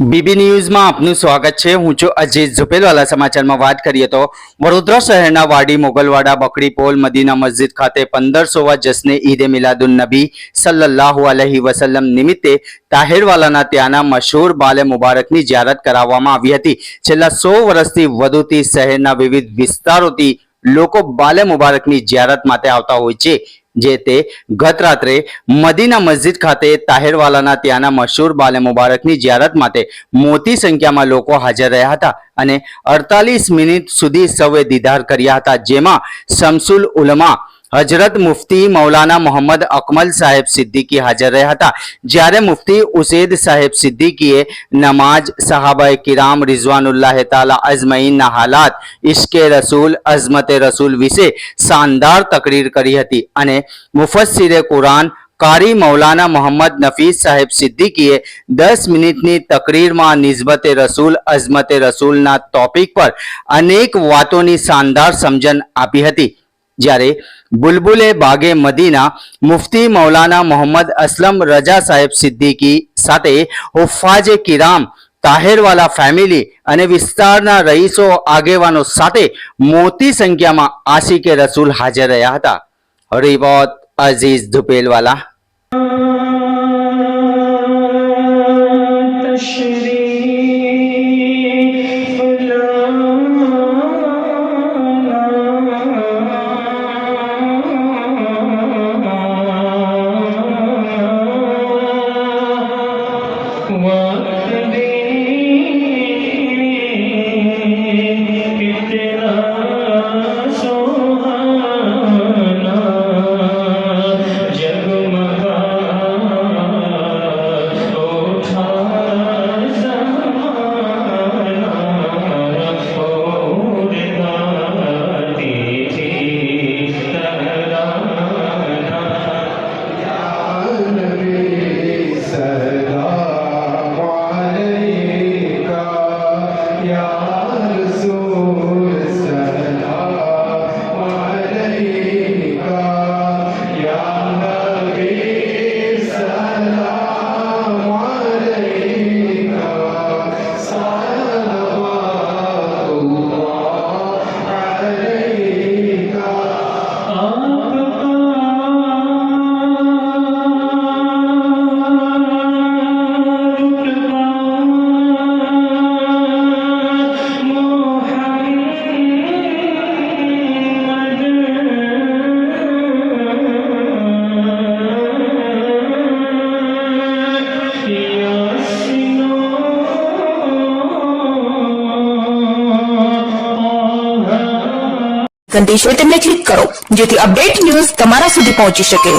BB ન્યૂઝમાં આપનું સ્વાગત છે. હું છું અજીત ઝુપેલવાલા સમાચારમાં વાત કરીએ તો વડોદરા શહેરના વાડી મોગલવાડા, બકડી પોલ, મદીના મસ્જિદ ખાતે પંદરસોવા જશ્ને ઈદે મિલાદુન નબી સલ્લાહુ અલહી વસલ્લમ નિમિત્તે તાહેરવાલાના ત્યાંના મશહૂર બાલે મુબારકની જ્યારત કરાવવામાં આવી હતી. છેલ્લા સો વર્ષથી વધુથી શહેરના વિવિધ વિસ્તારોથી લોકો બાલે મુબારકની જ્યારત માટે આવતા હોય છે. જે તે ગત રાત્રે મદીના મસ્જિદ ખાતે તાહેરવાલાના ત્યાંના મશહૂર બાલે મુબારકની જ્યારત માટે મોટી સંખ્યામાં લોકો હાજર રહ્યા હતા અને અડતાલીસ મિનિટ સુધી સૌએ દીદાર કર્યા હતા, જેમાં શમસુલ ઉલમા હજરત મુફતી મૌલાના મોહમ્મદ અકમલ સાહેબ સિદ્દીકી હાજર રહ્યા હતા જ્યારે મુફતી ઉસેદ સાહેબ સિદ્દીકીએ નમાજ સહાબાએ કિરામ રિઝવાનુલ્લાહ તાલા અજમઈનના હાલાત ઇશ્કે રસૂલ અઝમતે રસૂલ વિશે શાનદાર તકરીર કરી હતી અને મુફસ્સિરે કુરાન કારી મૌલાના મોહમ્મદ નફીસ સાહેબ સિદ્દીકીએ દસ મિનિટની તકરીરમાં નિસ્બતે રસૂલ અઝમતે રસૂલના ટોપિક પર અનેક વાતોની શાનદાર સમજણ આપી હતી જ્યારે બુલબુલે બાગે મદીના મુફતી મૌલાના મોહમ્મદ અસલમ રજા સાહેબ સિદ્દીકી સાથે હુફાજે કિરામ, તાહેરવાલા ફેમિલી અને વિસ્તારના રહીશો આગેવાનો સાથે મોટી સંખ્યામાં આશિકે રસૂલ હાજર રહ્યા હતા. Report Aziz Dhupelwala. رسول સંદેશ હોય ક્લિક કરો જેથી અપડેટ ન્યૂઝ તમારા સુધી પહોંચી શકે.